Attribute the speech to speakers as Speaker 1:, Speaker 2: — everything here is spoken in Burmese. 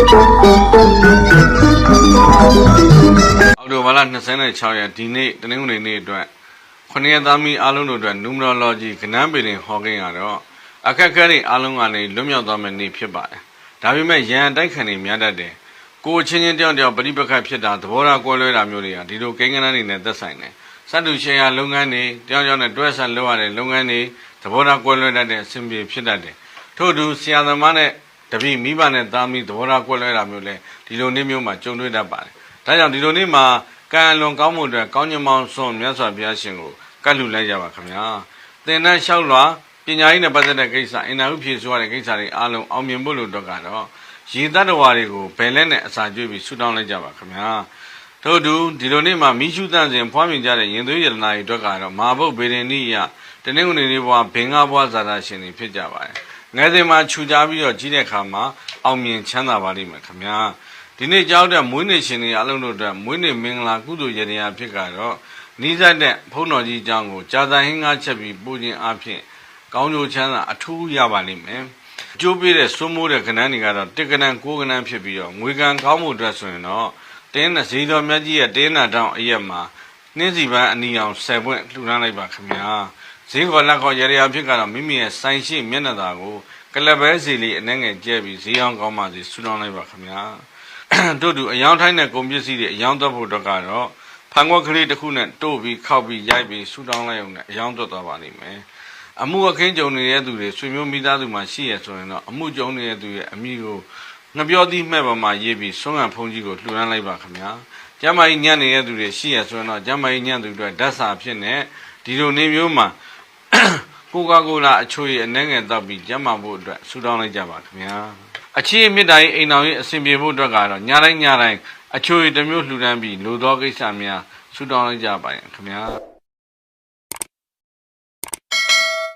Speaker 1: အော်တိုဘာလ26ရက်ဒီနေ့တနင်္ဂနွေနေ့အတွက်ခொနည်းသားမီအားလုံးတို့အတွက် numerology ကဏ္ဍပေရင်ဟောကိန်းကတော့အခက်အခဲတွေအားလုံးကနေလွတ်မြောက်သွားမယ့်နေ့ဖြစ်ပါတယ်။ဒါပေမဲ့ရန်တိုက်ခံနေများတတ်တယ်။ကိုယ်ချင်းချင်းတယောက်တယောက်ပရိပက္ခဖြစ်တာသဘောထားကွဲလွဲတာမျိုးတွေကဒီလိုကိန်းကဏ္ဍတွေနဲ့သက်ဆိုင်တယ်။စတူရှင်ရလုပ်ငန်းတွေတယောက်တယောက်နဲ့တွဲဆက်လုပ်ရတဲ့လုပ်ငန်းတွေသဘောထားကွဲလွဲတတ်တဲ့အဆင်ပြေဖြစ်တတ်တယ်။ထို့အတူဆရာသမားနဲ့ တပည့်မိဘနဲ့သားမီးသဘောထားကွဲလွဲတာမျိုးလဲဒီလိုနေ့မျိုးမှာကြုံတွေ့တတ်ပါတယ်။ဒါကြောင့်ဒီလိုနေ့မှာကံအလွန်ကောင်းမှုအတွက်ကောင်းကျင်မောင်ဆွန်မြတ်စွာဘုရားရှင်ကိုကတ်လူလိုက်ကြပါခင်ဗျာ။သင်တန်းလျှောက်လွှာပညာရေးနဲ့ပတ်သက်တဲ့ကိစ္စအင်တာဗျူးဖြေဆိုရတဲ့ကိစ္စတွေအားလုံးအောင်မြင်ဖို့လို့တော့ကတော့ရေတတ္တဝါတွေကိုဘယ်လက်နဲ့အစာကျွေးပြီးဆူတောင်းလိုက်ကြပါခင်ဗျာ။ ထို့အတူဒီလိုနေ့မှာမိရှုတန့်စဉ်ဖွားမြင်ကြတဲ့ရင်သွေးရတနာတွေအတွက်ကတော့မာဘုတ်ဗေဒင်နိယတနင်္ဂနွေနေ့ဘဝဘင်္ဂဘဝဇာတာရှင်တွေဖြစ်ကြပါတယ်။ငယ်စဉ်မှာခြူကြပြီးတော့ကြီးတဲ့အခါမှာအောင်မြင်ချမ်းသာပါလိမ့်မယ်ခင်ဗျာ။ဒီနေ့ကြောက်တဲ့မွေးနေ့ရှင်တွေအလုံးတို့အတွက်မွေးနေ့မင်္ဂလာကုသိုလ်ရတရားဖြစ်ကတော့နိစ္စတဲ့ဘုန်းတော်ကြီးအကြောင်းကိုကြာသဟင်းကားချက်ပြီးပူခြင်းအဖြစ်ကောင်းကျိုးချမ်းသာအထူးရပါလိမ့်မယ်။အကျိုးပေးတဲ့စွမိုးတဲ့ကဏ္ဍတွေကတော့တစ်ကဏ္ဍကိုးကဏ္ဍဖြစ်ပြီးတော့ငွေကံကောင်းမှုအတွက်ဆိုရင်တော့ တင်းနဲ့ဇီတော်မြတ်ကြီးရဲ့တင်းနာတောင်းအရက်မှာနှင်းစီပန်းအနီအောင်ဆယ်ပွင့်လှူဒါန်းလိုက်ပါခင်ဗျာ။ဈေးခေါ်လက်ခေါ်ရရဖြစ်ကတော့မိမိရဲ့ဆိုင်ရှိမျက်နှာသာကိုကလပဲစီလေးအနှဲငယ်ကျဲပြီးဈေးအောင်ကောင်းပါစေဆူတောင်းလိုက်ပါခင်ဗျာ။တို့တူအယောင်ထိုင်းတဲ့ကုန်ပစ္စည်းတွေအယောင်တော့ဖို့တော့ကတော့ဖန်ခွက်ကလေးတစ်ခုနဲ့တို့ပြီးခောက်ပြီးရိုက်ပြီးဆူတောင်းလိုက်အောင်နဲ့အယောင်တော့သွားပါလိမ့်မယ်။အမှုအခင်းကြုံနေတဲ့သူတွေဆွေမျိုးမိသားစုမှာရှိရဆိုရင်တော့အမှုကြုံနေတဲ့သူရဲ့အမိကို ငပြောသီးမှဲ့ပေါ်မှာရေးပြီးဆွမ်းခံဖုန်းကြီးကိုလှူဒန်းလိုက်ပါခင်ဗျာ။ကျမကြီးညံ့နေတဲ့သူတွေရှိရဆိုရင်တော့ကျမကြီးညံ့သူတွေဓာတ်စာဖြစ်နေဒီလိုနေမျိုးမှာကိုကာကိုလာအချိုရည်အနှဲငယ်တောက်ပြီးကျမ်းမာဖို့အတွက်ဆူတောင်းလိုက်ကြပါခင်ဗျာအချီမေတ္တာရေးအိမ်တော်ရေးအစဉ်ပြေဖို့အတွက်ကတော့ညတိုင်းညတိုင်းအချိုရည်တစ်မျိုးလှူဒန်းပြီးလူသောကိစ္စများဆူတောင်းလိုက်ကြပါရင်ခင်ဗျာ